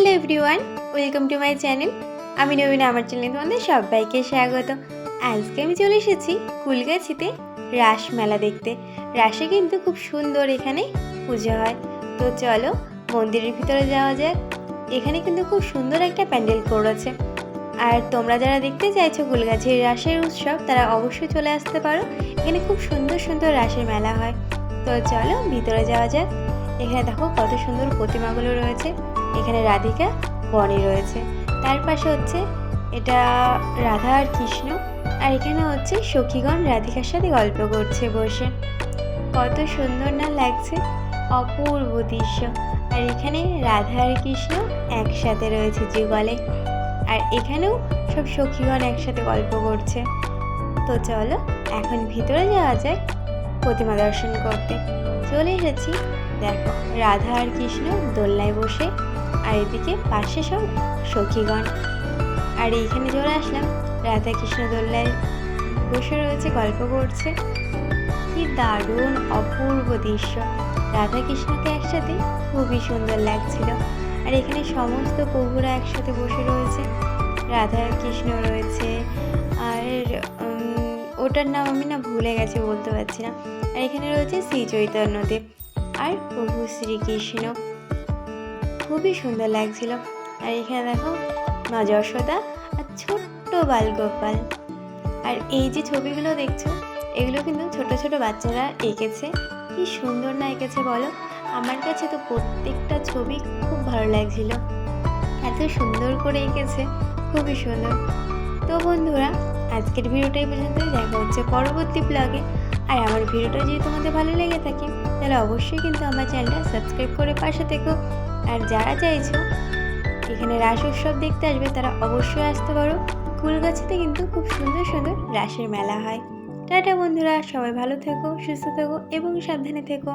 Hello everyone, welcome to my channel. আমি নবীন, আমার চ্যানেলে তোমাদের সবাইকে স্বাগত। আজকে আমি চলে এসেছি কুলগাছিতে রাস মেলা দেখতে। রাসে কিন্তু খুব সুন্দর এখানে পুজো হয়। তো চলো মন্দিরের ভিতরে যাওয়া যাক। এখানে কিন্তু খুব সুন্দর একটা প্যান্ডেল করেছে আর তোমরা যারা দেখতে চাইছো কুলগাছির রাসের উৎসব, তারা অবশ্যই চলে আসতে পারো। এখানে খুব সুন্দর সুন্দর রাসের মেলা হয়। তো চলো ভিতরে যাওয়া যাক। এখানে দেখো কত সুন্দর প্রতিমাগুলো রয়েছে। এখানে রাধিকা, বনি রয়েছে। তার পাশে হচ্ছে এটা রাধা আর কৃষ্ণ। আর এখানে হচ্ছে সখীগণ রাধিকার সাথে গল্প করছে বসে। কত সুন্দর না লাগছে? অপূর্ব দৃশ্য। আর এখানে রাধা আর কৃষ্ণ একসাথে রয়েছে যুগলে। আর এখানেও সব সখীগণ একসাথে গল্প করছে। তো চলো, এখন ভিতরে যাওয়া যাক প্রতিমা দর্শন করতে। চলে এসেছি। দেখো, রাধা আর কৃষ্ণ দোলনায় বসে, আর এদিকে পাশে সব সখীগণ। আর এইখানে চলে আসলাম। রাধা কৃষ্ণ দোলনায় বসে রয়েছে, গল্প করছে। কি দারুণ, অপূর্ব দৃশ্য। রাধা কৃষ্ণকে একসাথে খুবই সুন্দর লাগছিল। আর এখানে সমস্ত প্রভুরা একসাথে বসে রয়েছে। রাধা কৃষ্ণ রয়েছে। আর ওটার নাম আমি না ভুলে গেছি, বলতে পারছি না। আর এখানে রয়েছে শ্রী চৈতন্যদেব আর প্রভু শ্রীকৃষ্ণ। খুবই সুন্দর লাগছিল। আর এখানে দেখো মা যশোদা আর ছোট্ট বালগোপাল। আর এই যে ছবিগুলো দেখছ, এগুলো কিন্তু ছোট ছোট বাচ্চারা এঁকেছে। কি সুন্দর না এঁকেছে বলো? আমার কাছে তো প্রত্যেকটা ছবি খুব ভালো লাগছিল। এত সুন্দর করে এঁকেছে, খুবই সুন্দর। তো বন্ধুরা আজকের ভিডিওটাই পর্যন্ত, দেখা হচ্ছে পরবর্তী ব্লগে আর আমার ভিডিওটা যদি তোমাদের ভালো লেগে থাকে, তাহলে অবশ্যই কিন্তু আমার চ্যানেলটা সাবস্ক্রাইব করে পাশে থেকো। আর যারা চাইছো এখানে রাস উৎসব দেখতে আসবে, তারা অবশ্যই আসতে পারো। ফুলগাছিতে কিন্তু খুব সুন্দর সুন্দর রাসের মেলা হয়। টাটা বন্ধুরা, সবাই ভালো থেকো, সুস্থ থেকো এবং সাবধানে থেকো।